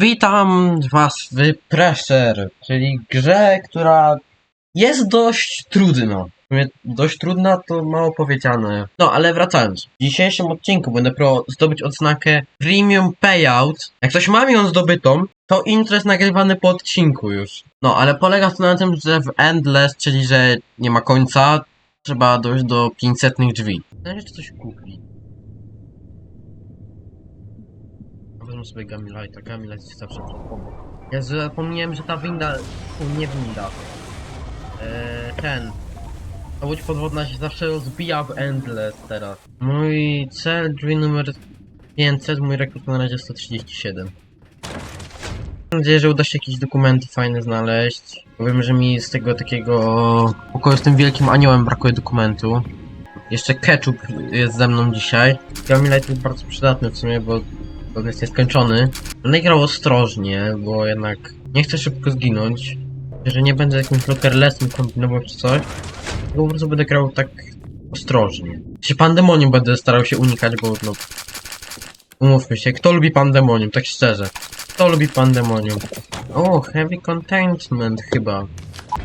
Witam was w Pressure, czyli grze, która jest dość trudna. Dość trudna to mało powiedziane. No, ale wracając. W dzisiejszym odcinku będę pro zdobyć odznakę Premium Payout. Jak ktoś ma ją zdobytą, to intro jest nagrywany po odcinku już. No, ale polega to na tym, że w Endless, czyli że nie ma końca, trzeba dojść do 500 drzwi. Znaczy, czy coś kupi. Wezmę sobie Gamilighta, Gamilight jest zawsze przed. Ja zapomniałem, że ta winda... U, nie winda. Eee, ten. Ta łódź podwodna się zawsze rozbija w Endless teraz. Mój cel, drzwi numer 500, mój rekord na razie 137. Mam nadzieję, że uda się jakieś dokumenty fajne znaleźć. Powiem, że mi z tego takiego pokoju z tym wielkim aniołem brakuje dokumentu. Jeszcze ketchup jest ze mną dzisiaj. Gamilight jest bardzo przydatny w sumie, bo bo jest nieskończony. Będę grał ostrożnie, bo jednak nie chcę szybko zginąć. Że nie będę jakimś lockerlessem kombinował czy coś. Tylko po prostu będę grał tak ostrożnie. Się pandemonium będę starał się unikać, bo no... Umówmy się, kto lubi pandemonium, tak szczerze. Kto lubi pandemonium? O, heavy containment chyba.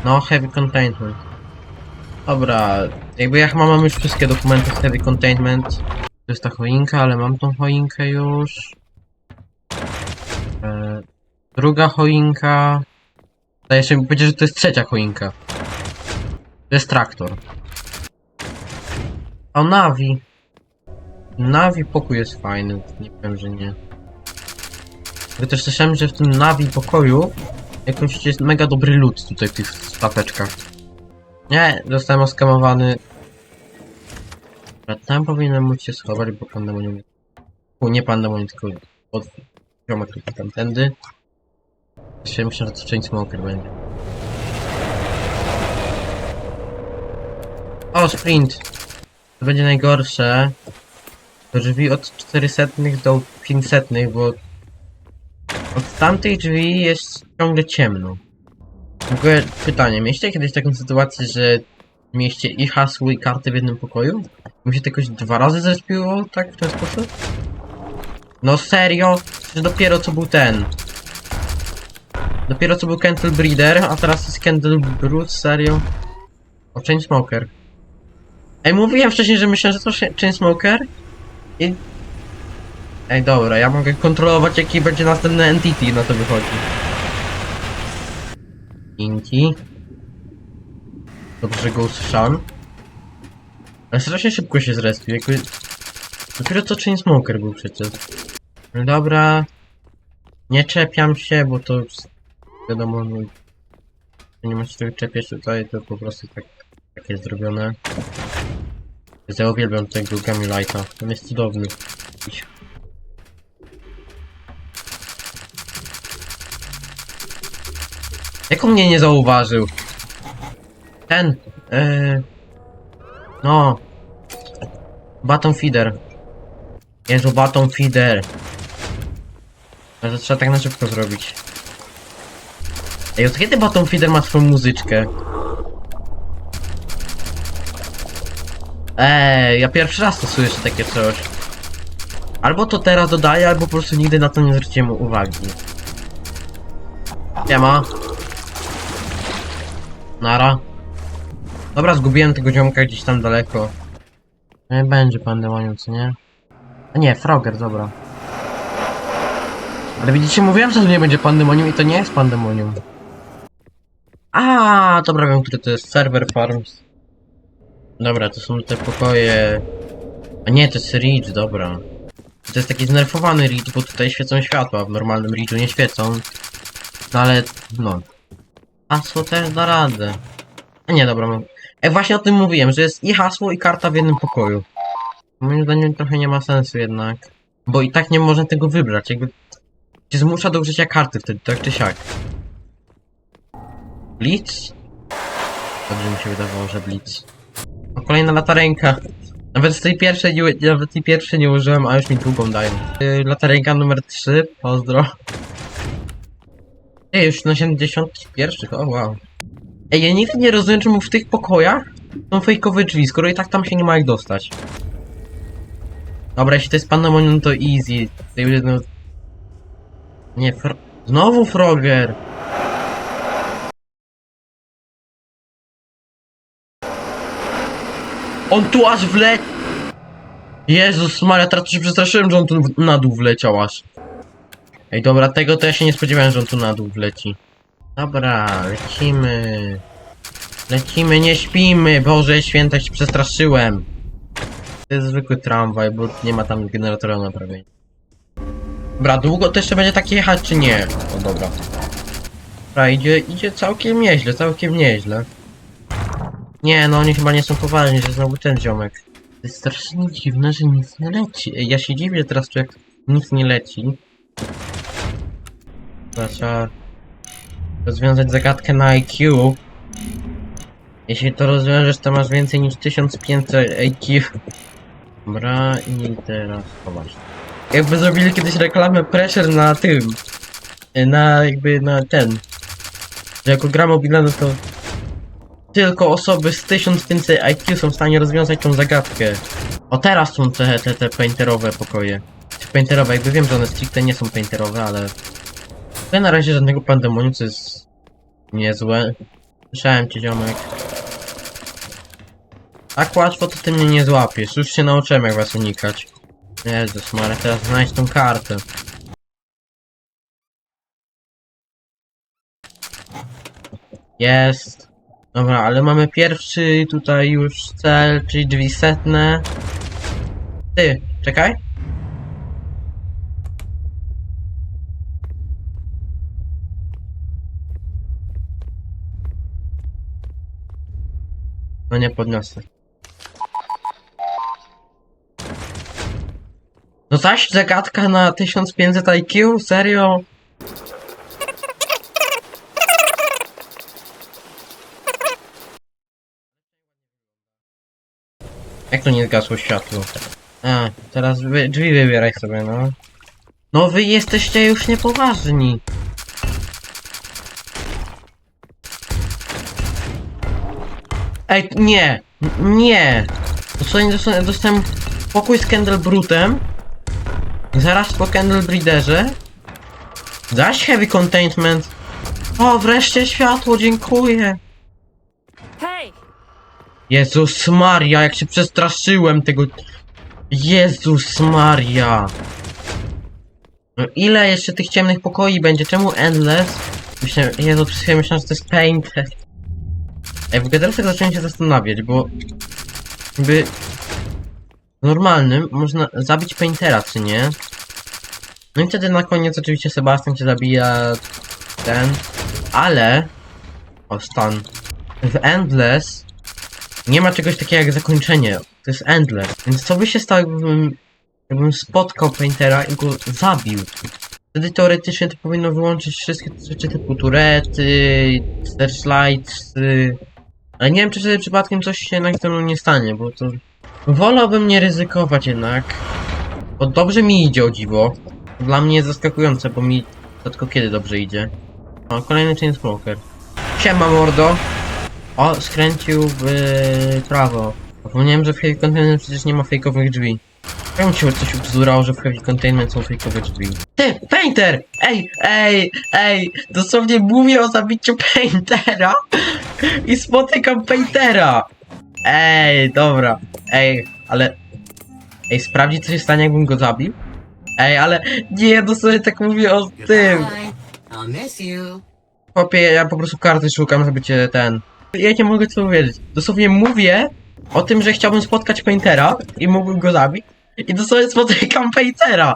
No, heavy containment. Dobra, jakby jak mam, mam już wszystkie dokumenty z heavy containment. To jest ta choinka, ale mam tą choinkę już. E, druga choinka. To jeszcze mi powiedzieć, że to jest trzecia choinka. To jest traktor. O, Navi. Navi pokój jest fajny, nie powiem, że nie. Ja też słyszałem, że w tym Navi pokoju jakoś jest mega dobry lód tutaj w tych stapeczkach. Nie, zostałem oskamowany tam powinienem móc się schować, bo pandemonium... U, nie pandemonium, tylko od... tylko tamtędy. Jeszcze myślę, że to Chainsmoker będzie. O, sprint! To będzie najgorsze. Drzwi od 400 do 500, bo od tamtej drzwi jest ciągle ciemno. Ogóle pytanie, mieliście kiedyś taką sytuację, że mieście i hasło i karty w jednym pokoju? Mi się to jakoś dwa razy zespiło, tak w ten sposób? No serio? Przecież dopiero co był ten. Dopiero co był Kendall Breeder, a teraz jest Kendall Brute, serio? O, Chainsmoker. Ej, mówiłem wcześniej, że myślałem, że to Ch- Chainsmoker? I... Ej, dobra, ja mogę kontrolować jaki będzie następny entity, na to wychodzi. Inti. Dobrze, że go usłyszałem. Ale strasznie szybko się zrespił, jakby... Dopiero co Chainsmoker był przecież. No dobra... Nie czepiam się, bo to... już Wiadomo, no... Nie ma się czepiać tutaj, to po prostu tak... Tak jest zrobione. Ja uwielbiam tego Gamilighta, on jest cudowny. Jak on mnie nie zauważył? Ten... Yy... No. Baton feeder. Jezu, baton feeder. Ale to trzeba tak na szybko zrobić. Ej, od kiedy baton feeder ma swoją muzyczkę? Ej, ja pierwszy raz to słyszę takie coś. Albo to teraz dodaję, albo po prostu nigdy na to nie zwróciłem uwagi. Siema. Nara. Dobra, zgubiłem tego ziomka gdzieś tam daleko. Nie będzie pandemonium, co nie? A nie, Frogger, dobra. Ale widzicie, mówiłem, że to nie będzie pandemonium i to nie jest pandemonium. A, dobra, wiem, który to jest server farms. Dobra, to są te pokoje. A nie, to jest Ridge, dobra. To jest taki znerfowany Ridge, bo tutaj świecą światła, w normalnym Ridge'u nie świecą. No ale, no. Hasło też da radę. A nie, dobra, mam. Ej, właśnie o tym mówiłem, że jest i hasło, i karta w jednym pokoju. Moim zdaniem trochę nie ma sensu jednak. Bo i tak nie można tego wybrać, jakby... Cię zmusza do użycia karty wtedy, tak czy siak. Blitz? Dobrze mi się wydawało, że Blitz. Kolejna latarenka. Nawet tej pierwszej nie, nawet tej pierwszej nie użyłem, a już mi drugą dają. Yy, latarenka numer 3, pozdro. Ej, już na 71, o wow. Ej, ja nigdy nie rozumiem, czemu w tych pokojach są fejkowe drzwi, skoro i tak tam się nie ma jak dostać. Dobra, jeśli to jest pandemonium, to easy. Nie, fr... Znowu Froger! On tu aż wle... Jezus Maria, teraz się przestraszyłem, że on tu na dół wleciał aż. Ej, dobra, tego to ja się nie spodziewałem, że on tu na dół wleci. Dobra, lecimy. Lecimy, nie śpimy. Boże święta, się przestraszyłem. To jest zwykły tramwaj, bo nie ma tam generatora naprawienia. Dobra, długo to jeszcze będzie tak jechać, czy nie? No dobra. Dobra, idzie, idzie całkiem nieźle, całkiem nieźle. Nie, no oni chyba nie są poważni, że znowu ten ziomek. To jest strasznie dziwne, że nic nie leci. Ej, Ja się dziwię teraz, czy jak nic nie leci. Dobra, Trzeba rozwiązać zagadkę na IQ. Jeśli to rozwiążesz, to masz więcej niż 1500 IQ. Dobra, i teraz chowasz. Jakby zrobili kiedyś reklamę Pressure na tym. Na jakby na ten. Że jako gra mobilna, no to tylko osoby z 1500 IQ są w stanie rozwiązać tą zagadkę. O teraz są te, te, te painterowe pokoje. Czy painterowe, jakby wiem, że one stricte nie są painterowe, ale... Ja na razie żadnego pandemonium, co jest niezłe. Słyszałem cię, ziomek. Tak łatwo to ty mnie nie złapiesz. Już się nauczyłem, jak was unikać. Jezus Maria, teraz znajdź tą kartę. Jest. Dobra, ale mamy pierwszy tutaj już cel, czyli drzwi setne. Ty, czekaj. No nie podniosę. No zaś zagadka na 1500 IQ? Serio? Jak to nie zgasło światło? A, teraz wy, drzwi wybieraj sobie, no. No wy jesteście już niepoważni. Ej, nie! Nie! Dosłownie dostałem, dostałem pokój z Candlebrutem. Zaraz po Candlebreederze. Zaś Heavy Containment. O, wreszcie światło, dziękuję. Hey! Jezus Maria, jak się przestraszyłem tego... Jezus Maria. No ile jeszcze tych ciemnych pokoi będzie? Czemu Endless? Myślałem, Jezu, przez chwilę myślałem, że to jest Painted. Ej, w ogóle teraz tak zacząłem się zastanawiać, bo... Jakby... Normalnym można zabić Paintera, czy nie? No i wtedy na koniec oczywiście Sebastian cię zabija... Ten... Ale... O, stan. W Endless nie ma czegoś takiego jak zakończenie. To jest endless. Więc co by się stało, jakbym, jakbym spotkał Paintera i go zabił? Wtedy teoretycznie to powinno wyłączyć wszystkie rzeczy typu turety, searchlights, y, ale nie wiem czy wtedy przypadkiem coś się ze mną nie stanie, bo to... Wolałbym nie ryzykować jednak. Bo dobrze mi idzie o dziwo. Dla mnie jest zaskakujące, bo mi rzadko kiedy dobrze idzie. O, kolejny Chainsmoker. Siema mordo! O, skręcił w prawo. Zapomniałem, że w Heavy Containment przecież nie ma fejkowych drzwi. Mi się coś ubzdurało, że w Heavy Containment są fejkowe drzwi. Ty, Painter! Ej, ej, ej! Dosłownie mówię o zabiciu Paintera i spotykam Paintera! Ej, dobra. Ej, ale... Ej, sprawdzić co się stanie jakbym go zabił? Ej, ale nie, dosłownie tak mówię o tym. I'll miss you. Chłopie, ja po prostu karty szukam, żeby cię ten... Ja nie mogę co powiedzieć. Dosłownie mówię o tym, że chciałbym spotkać Paintera i mógłbym go zabić. I dosłownie spotykam Paintera.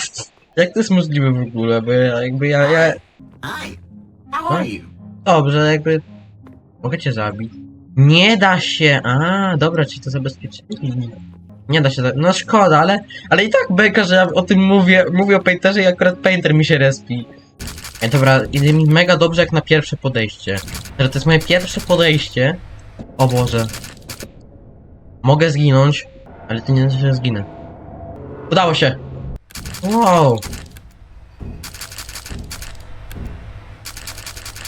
Jak to jest możliwe w ogóle? Bo ja, jakby ja, ja... Hi. How are you? Dobrze, jakby... Mogę cię zabić. Nie da się! A, dobra, ci to zabezpieczyli. Nie da się. No szkoda, ale... Ale i tak beka, że ja o tym mówię, mówię o Painterze i akurat Painter mi się respi. Ej, dobra, idzie mi mega dobrze jak na pierwsze podejście. Że to jest moje pierwsze podejście. O Boże. Mogę zginąć, ale to nie znaczy, że zginę. Udało się! Wow!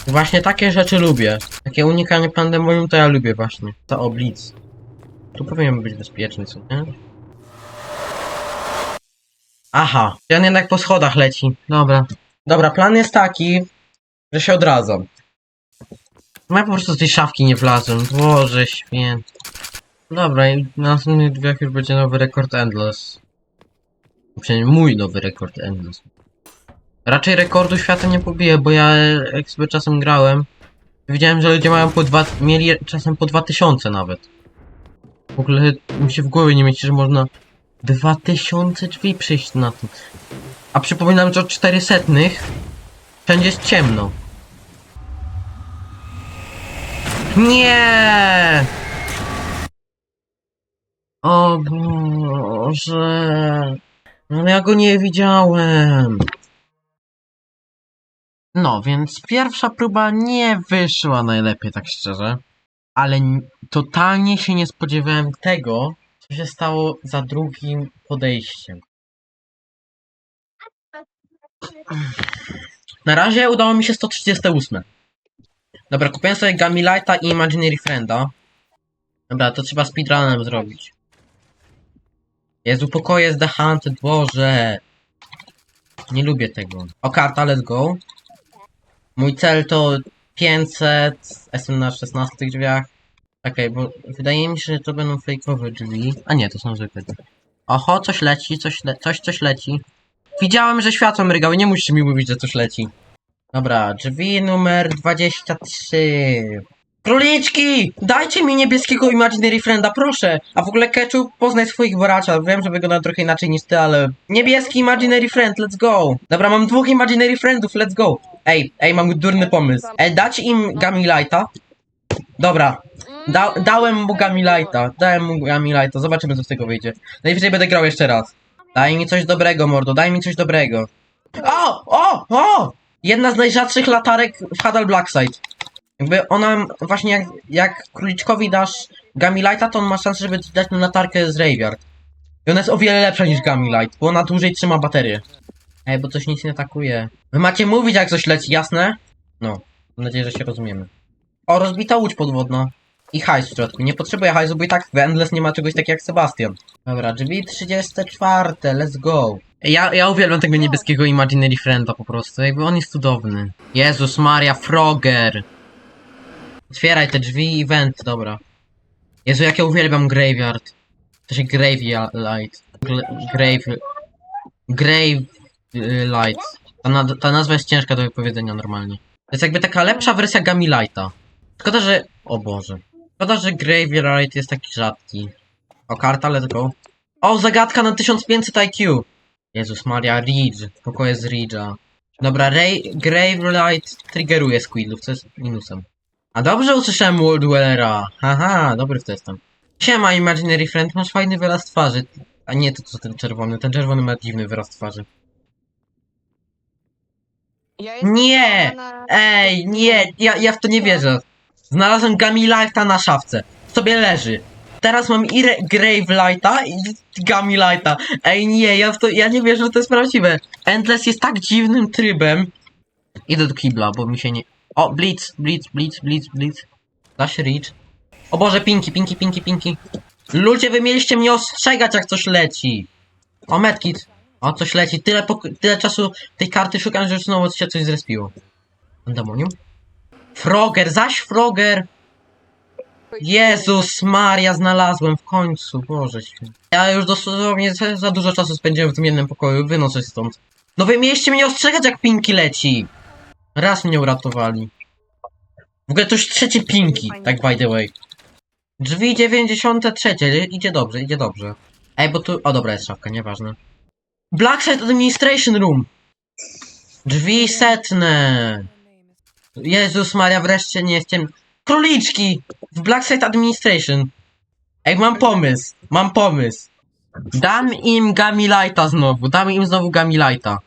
Właśnie takie rzeczy lubię. Takie unikanie pandemonium to ja lubię właśnie. To oblic. Tu powinien być bezpieczny, co nie? Aha, ten jednak po schodach leci. Dobra. Dobra, plan jest taki, że się odradzam. No ja po prostu z tej szafki nie wlazłem. Boże święty. Dobra, i na następnych drzwiach już będzie nowy rekord Endless. Przynajmniej mój nowy rekord Endless. Raczej rekordu świata nie pobiję, bo ja jak sobie czasem grałem, widziałem, że ludzie mają po dwa, mieli czasem po 2000 nawet. W ogóle mi się w głowie nie mieści, że można 2000 drzwi przejść na tym. A przypominam, że od 400 wszędzie jest ciemno. Nie! O Boże. No ja go nie widziałem. No, więc pierwsza próba nie wyszła najlepiej, tak szczerze. Ale totalnie się nie spodziewałem tego, co się stało za drugim podejściem. Na razie udało mi się 138. Dobra, kupiłem sobie Gamilighta i Imaginary Frienda. Dobra, to trzeba speedrunem zrobić. Jezu, pokoje z The Hunted, Boże. Nie lubię tego. O, karta, let's go. Mój cel to 500, jestem na 16 drzwiach. Okej, bo wydaje mi się, że to będą fejkowe drzwi. A nie, to są zwykłe drzwi. Oho, coś leci, coś, le coś, coś leci. Widziałem, że światło mrygały, nie musisz mi mówić, że coś leci. Dobra, drzwi numer 23. Króliczki! Dajcie mi niebieskiego Imaginary Frienda, proszę! A w ogóle Ketchup, poznaj swoich bracia. Wiem, że wygląda trochę inaczej niż ty, ale... Niebieski Imaginary Friend, let's go! Dobra, mam dwóch Imaginary Friendów, let's go! Ej, ej, mam durny pomysł. Ej, dać im Gamilighta? Dobra, da dałem mu Gamilighta, dałem mu Gamilighta, zobaczymy co z tego wyjdzie. Najwyżej będę grał jeszcze raz. Daj mi coś dobrego, mordo, daj mi coś dobrego. O! O! O! Jedna z najrzadszych latarek w Hadal Blackside. Jakby ona, właśnie jak, jak króliczkowi dasz Gamilighta, to on ma szansę, żeby dać mu latarkę z Raveyard. I ona jest o wiele lepsza niż Gamilight, bo ona dłużej trzyma baterię. Ej, bo coś nic nie atakuje. Wy macie mówić jak coś leci, jasne? No, mam nadzieję, że się rozumiemy. O, rozbita łódź podwodna. I hajs w środku. Nie potrzebuję hajsu, bo i tak w Endless nie ma czegoś takiego jak Sebastian. Dobra, drzwi 34, let's go. Ja, ja uwielbiam tego niebieskiego Imaginary Frienda po prostu, jakby on jest cudowny. Jezus Maria, Frogger! Otwieraj te drzwi i went, dobra. Jezu, jak ja uwielbiam Graveyard. To się Graveyard. Grave... Grave... y, Light. Ta, na, ta nazwa jest ciężka do wypowiedzenia normalnie. To jest jakby taka lepsza wersja Gamilighta. Szkoda, że... O Boże. Szkoda, że Graveyard jest taki rzadki. O, karta, let's go. O, zagadka na 1500 IQ. Jezus Maria, Ridge. Pokoje z Ridge'a. Dobra, Ray, Gravelight triggeruje Squidlów, co jest minusem. A dobrze usłyszałem World Dwellera. Haha, dobry w jestem. Siema, Imaginary Friend, masz fajny wyraz twarzy. A nie to co ten czerwony. Ten czerwony ma dziwny wyraz twarzy. Ja jestem Nie! na- Ej, nie, ja, ja w to nie wierzę. Znalazłem Gamilighta na szafce. Sobie leży. Teraz mam i Re- Gravelighta i Gamilighta. Ej, nie, ja w to, ja nie wierzę, że to jest prawdziwe. Endless jest tak dziwnym trybem. Idę do kibla, bo mi się nie... O, Blitz, Blitz, Blitz, Blitz, Blitz. Dash Reach. O Boże, Pinki, Pinki, Pinki, Pinki. Ludzie, wy mieliście mnie ostrzegać, jak coś leci. O, Medkit. O, coś leci. Tyle, tyle czasu tej karty szukam, że znowu się coś zrespiło. Demonium? Frogger, zaś Frogger! Jezus Maria, znalazłem w końcu, Boże święty. Ja już dosłownie za, dużo czasu spędziłem w tym jednym pokoju, wynoszę stąd. No wy mieliście mnie ostrzegać, jak Pinki leci! Raz mnie uratowali. W ogóle to już trzecie Pinki, tak by the way. Drzwi 93, idzie dobrze, idzie dobrze. Ej, bo tu... O, dobra, jest szafka, nieważne. Blackside Administration Room! Drzwi setne! Jezus Maria, wreszcie nie jestem... Króliczki! W Blackside Administration! Ej, mam pomysł! Mam pomysł! Dam im Gamilighta znowu, dam im znowu Gamilighta.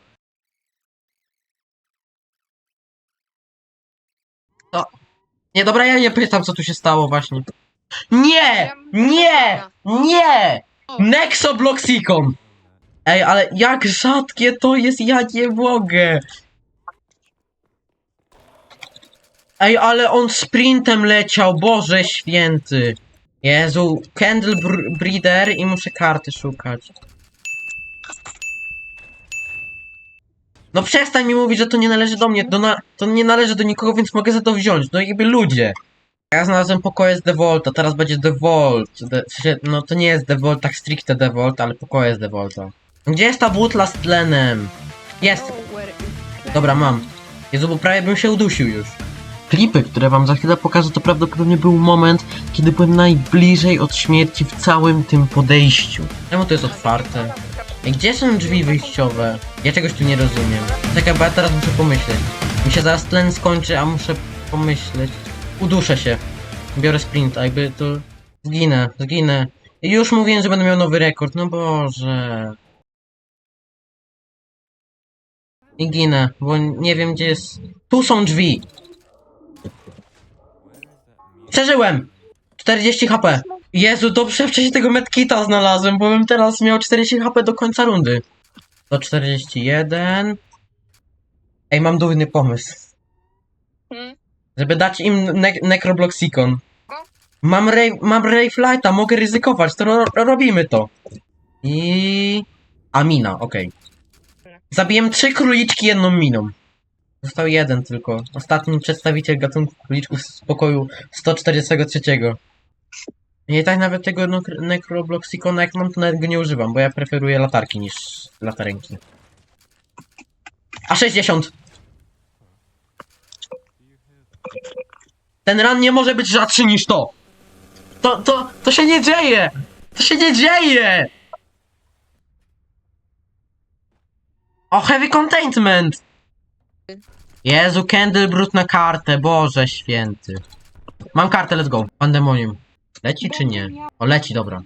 To... Nie, dobra, ja nie pytam, co tu się stało właśnie. Nie! Nie! Nie! Nexobloxicon! Ej, ale jak rzadkie to jest, ja nie mogę! Ej, ale on sprintem leciał, Boże święty! Jezu, Candle Br- Breeder i muszę karty szukać. No przestań mi mówić, że to nie należy do mnie, do na, to nie należy do nikogo, więc mogę za to wziąć. No jakby ludzie. Ja znalazłem pokoje z Devolta, teraz będzie Devolt. De, no to nie jest Devolt, tak stricte Devolt, ale pokoje z Devolta. Gdzie jest ta butla z tlenem? Jest! Dobra, mam. Jezu, bo prawie bym się udusił już. Klipy, które wam za chwilę pokażę, to prawdopodobnie był moment, kiedy byłem najbliżej od śmierci w całym tym podejściu. Czemu to jest otwarte? Ej, gdzie są drzwi wyjściowe? Ja czegoś tu nie rozumiem. Czekaj, bo ja teraz muszę pomyśleć. Mi się zaraz tlen skończy, a muszę pomyśleć. Uduszę się. Biorę sprint, a jakby to... Zginę, zginę. I już mówiłem, że będę miał nowy rekord, no Boże. I ginę, bo nie wiem gdzie jest... Tu są drzwi! Przeżyłem! 40 HP. Jezu, dobrze wcześniej tego medkita znalazłem, bo bym teraz miał 40 HP do końca rundy. Do 41. Ej, mam durny pomysł. Hmm? Żeby dać im ne Necrobloxicon. Mam Ray, mam Ray Flighta, mogę ryzykować, to ro robimy to. I... Amina, okej. Zabiłem trzy króliczki jedną miną. Został jeden tylko. Ostatni przedstawiciel gatunku króliczków z pokoju 143. I tak nawet tego Necrobloxicona jak mam, to nawet go nie używam, bo ja preferuję latarki niż latarenki. A 60! Ten ran nie może być rzadszy niż to! To, to, to się nie dzieje! To się nie dzieje! O, heavy containment! Jezu, Candle Brut na kartę, Boże święty. Mam kartę, let's go. Pandemonium. Leci czy nie? O, leci, dobra.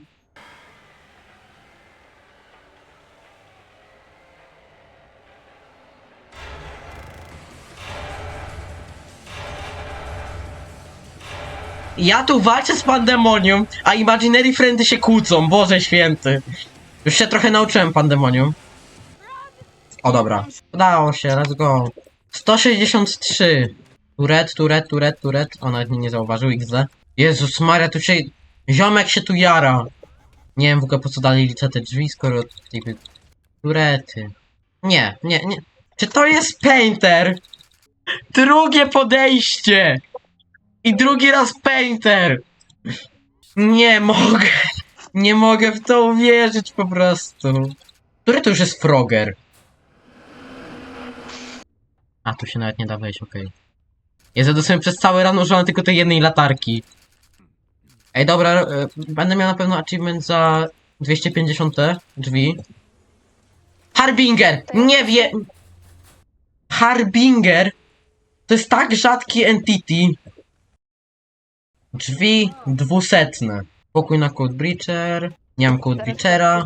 Ja tu walczę z Pandemonium, a Imaginary Friendy się kłócą, Boże święty. Już się trochę nauczyłem Pandemonium. O dobra. Udało się, let's go. 163. Turet, turet, turet, turet. O, nawet mnie nie zauważył, XD. Jezus Maria, tu się... Ziomek się tu jara. Nie wiem w ogóle po co dalej liczę te drzwi, skoro... Turety. Nie, nie, nie. Czy to jest Painter? Drugie podejście! I drugi raz Painter! Nie mogę. Nie mogę w to uwierzyć po prostu. Który to już jest Frogger? A, tu się nawet nie da wejść, okej. Ja zadosłem przez całe rano używam tylko tej jednej latarki. Ej, dobra, e, będę miał na pewno achievement za 250 drzwi. Harbinger! Nie wie... Harbinger to jest tak rzadki entity. Drzwi dwusetne. Pokój na Code Breacher. Nie mam Code Breachera.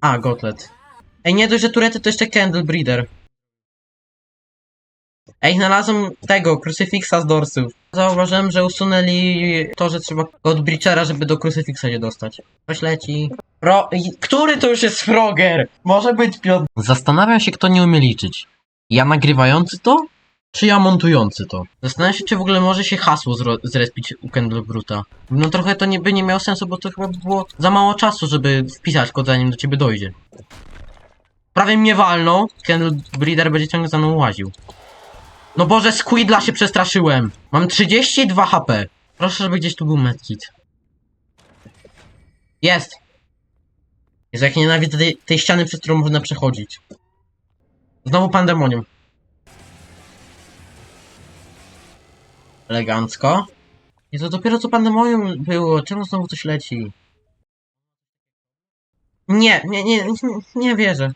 A, Gotlet. Ej, nie dość, że turety to jeszcze Candle Breeder. Ej, znalazłem tego, krucyfiksa z dorsów. Zauważyłem, że usunęli to, że trzeba od Breachera, żeby do krucyfiksa się dostać. Coś leci. Pro... i- Który to już jest Frogger? Może być piąty. Zastanawiam się, kto nie umie liczyć. Ja nagrywający to? Czy ja montujący to? Zastanawiam się, czy w ogóle może się hasło zro- zrespić u Kendall Bruta. No trochę to nie by nie miało sensu, bo to chyba by było za mało czasu, żeby wpisać kod zanim do ciebie dojdzie. Prawie mnie walnął. Kendall Breeder będzie ciągle za mną łaził. No Boże, Squidla się przestraszyłem. Mam 32 HP. Proszę, żeby gdzieś tu był medkit. Jest. Jezu, jak nienawidzę tej, tej ściany, przez którą można przechodzić. Znowu pandemonium. Elegancko. Jezu, dopiero co pandemonium było. Czemu znowu coś leci? Nie, nie, nie, nie, nie wierzę.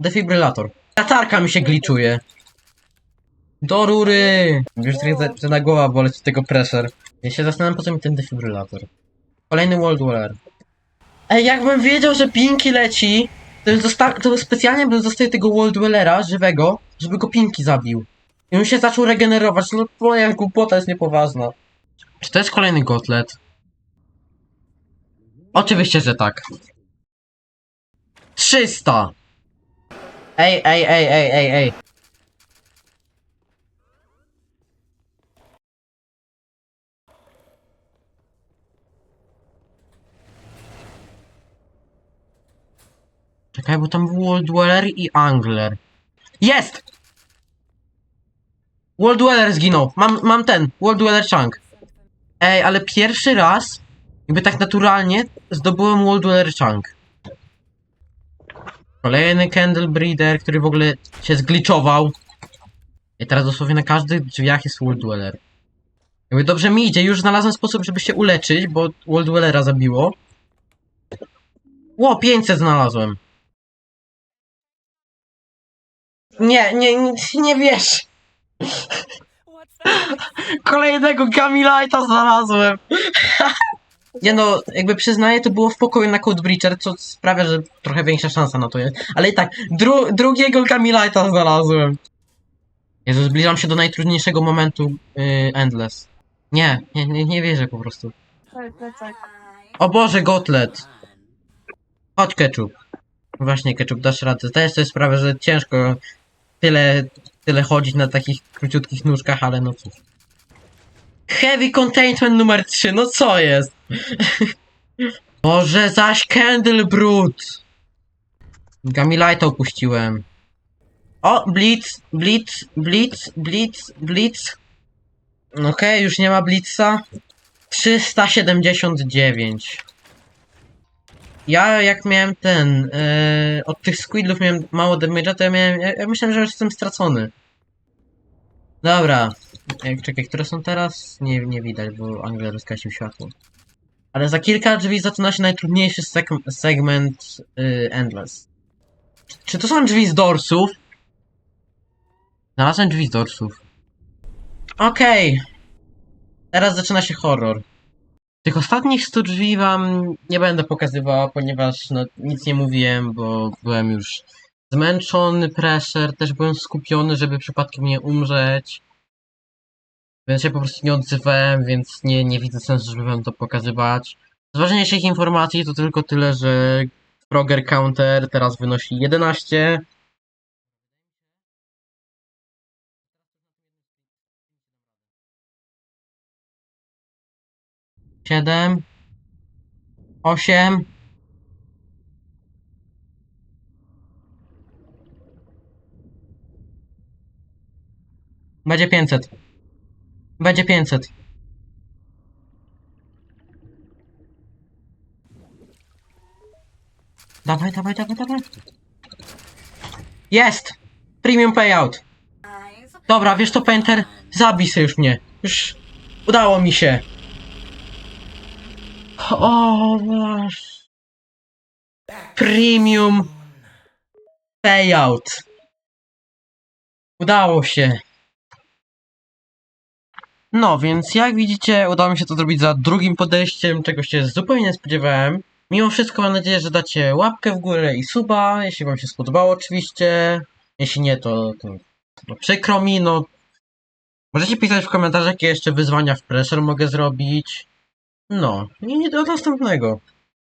Defibrylator. Latarka mi się gliczuje. Do rury! Już trochę zaczyna głowa boleć tego pressure. Ja się zastanawiam po co mi ten defibrylator. Kolejny World War. Ej, jakbym wiedział, że Pinki leci, to, zosta- to specjalnie bym zostawił tego World Wellera żywego, żeby go Pinki zabił. I on się zaczął regenerować, no moja głupota jest niepoważna. Czy to jest kolejny gotlet? Oczywiście, że tak. 300! Ej, ej, ej, ej, ej, ej. Czekaj, bo tam był World Dweller i Angler. Jest! World Dweller zginął. Mam, mam ten, World Dweller Chunk. Ej, ale pierwszy raz, jakby tak naturalnie, zdobyłem World Dweller Chunk. Kolejny Candle Breeder, który w ogóle się zgliczował. I teraz dosłownie na każdych drzwiach jest World Dweller. Jakby dobrze mi idzie, już znalazłem sposób, żeby się uleczyć, bo World Dwellera zabiło. Ło, 500 znalazłem. Nie, nie, nie, nie wiesz. Kolejnego Camilite'a znalazłem. Nie no, jakby przyznaję, to było w pokoju na Code Breacher, co sprawia, że trochę większa szansa na to jest. Ale i tak, dru drugiego Camilite'a znalazłem. Jezu, zbliżam się do najtrudniejszego momentu yy, Endless. Nie, nie, nie, nie wierzę po prostu. O Boże, Gotlet! Chodź, Ketchup. Właśnie, Ketchup, dasz radę. Zdajesz sobie sprawę, że ciężko tyle, tyle chodzić na takich króciutkich nóżkach, ale no cóż. Heavy Containment numer 3, no co jest? Może zaś Candle Brut. Gamilite opuściłem. O, Blitz, Blitz, Blitz, Blitz, Blitz. Okej, już nie ma Blitza. 379. Ja jak miałem ten, yy, od tych squidlów miałem mało damage'a, to ja miałem, ja, ja myślałem, że już jestem stracony. Dobra, Ej, czekaj, które są teraz? Nie, nie widać, bo Angler rozkasił światło. Ale za kilka drzwi zaczyna się najtrudniejszy seg- segment yy, Endless. Czy, czy to są drzwi z dorsów? Znalazłem drzwi z dorsów. Okej. Teraz zaczyna się horror. Tych ostatnich 100 drzwi wam nie będę pokazywał, ponieważ no, nic nie mówiłem, bo byłem już zmęczony, pressure, też byłem skupiony, żeby przypadkiem nie umrzeć. Więc się po prostu nie odzywałem, więc nie, nie widzę sensu, żeby wam to pokazywać. Z ważniejszych informacji to tylko tyle, że Frogger Counter teraz wynosi 11. Siedem, osiem, będzie pięćset. Będzie 500. Dawaj, dawaj, dawaj, dawaj. Jest! Premium payout. Dobra, wiesz to, Painter? Zabij się już mnie. Już udało mi się. O, masz. Premium payout. Udało się. No, więc jak widzicie, udało mi się to zrobić za drugim podejściem, czego się zupełnie nie spodziewałem. Mimo wszystko mam nadzieję, że dacie łapkę w górę i suba, jeśli wam się spodobało oczywiście. Jeśli nie, to, to, to przykro mi, no. Możecie pisać w komentarzach, jakie jeszcze wyzwania w Pressure mogę zrobić. No, i do następnego.